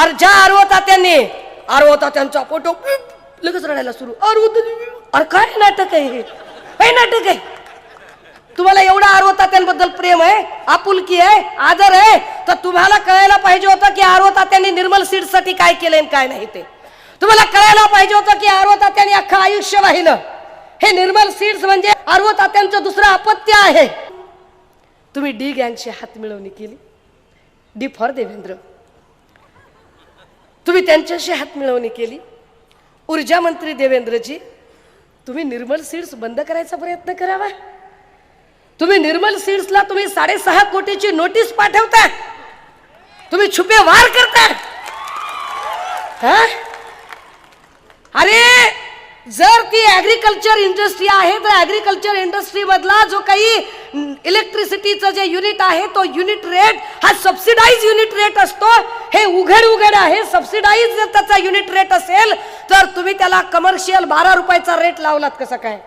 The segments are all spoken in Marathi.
अर्जा आरवता त्यांनी. आरवता त्यांचा फोटो लगेच रडायला सुरू. आरवत अरे काय नाटक आहे हे? नाटक आहे. तुम्हाला एवढा आरव त्यांबद्दल प्रेम आहे आपुलकी आहे आदर आहे तर तुम्हाला कळायला पाहिजे होतं की आरव त्यांनी निर्मल सीडसाठी काय केलंय आणि काय नाही ते. तुम्हाला कळायला पाहिजे होतं की आरव त्यांनी अख्खं आयुष्य वाहिलं. हे निर्मल सीड्स म्हणजे आरव तात्यांचं दुसरं अपत्य आहे. तुम्ही डी गँगची हात मिळवणी केली. D for Devendra. मी त्यांच्याशी हात मिळवणी केली. ऊर्जा मंत्री देवेंद्रजी तुम्ही निर्मल सीड्स बंद करायचा प्रयत्न करावा. तुम्ही निर्मल सीड्सला तुम्ही साडेसहा कोटीची नोटीस पाठवता. तुम्ही छुपे वार करता. हा? अरे जर ती ऍग्रीकल्चर इंडस्ट्री आहे तर ऍग्रीकल्चर इंडस्ट्री मधला जो काही इलेक्ट्रिसिटीचं जे युनिट आहे तो युनिट रेट हा सबसिडाईज युनिट रेट असतो. हे उघड उघड आहे सबसिडाईज जर त्याचा युनिट रेट असेल तर तुम्ही त्याला कमर्शियल बारा रुपयाचा रेट लावलात कसं काय?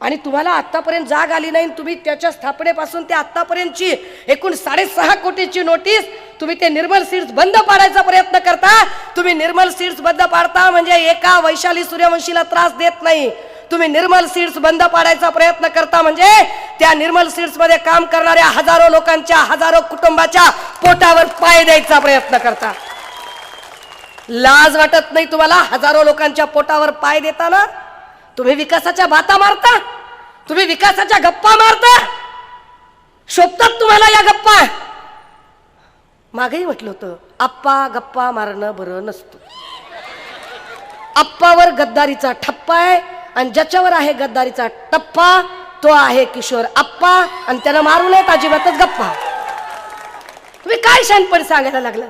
आणि तुम्हाला आत्तापर्यंत जाग आली नाही तुम्ही त्याच्या स्थापनेपासून ते आत्तापर्यंतची एकूण साडेसहा कोटीची नोटीस तुम्ही ते निर्मल सीड्स बंद पाडायचा प्रयत्न करता. तुम्ही निर्मल सीड्स बंद पाडता म्हणजे एका वैशाली सूर्यवंशीला त्रास देत नाही. तुम्ही निर्मल सीड्स बंद पाडायचा प्रयत्न करता म्हणजे त्या निर्मल सीड्समध्ये काम करणाऱ्या हजारो लोकांच्या हजारो कुटुंबाच्या पोटावर पाय द्यायचा प्रयत्न करता. लाज वाटत नाही तुम्हाला? हजारो लोकांच्या पोटावर पाय देताना? तुम्ही विकासाच्या भाता मारता? तुम्ही विकासाच्या गप्पा मारता? शोभतात तुम्हाला या गप्पा? मागेही म्हटलं होतं आप्पा गप्पा मारणं बरं नसतं. आप्पावर गद्दारीचा ठप्पा आहे आणि ज्याच्यावर आहे गद्दारीचा टप्पा तो आहे किशोर आप्पा आणि त्याला मारू नयेत अजिबातच गप्पा. तुम्ही काय शानपण सांगायला लागला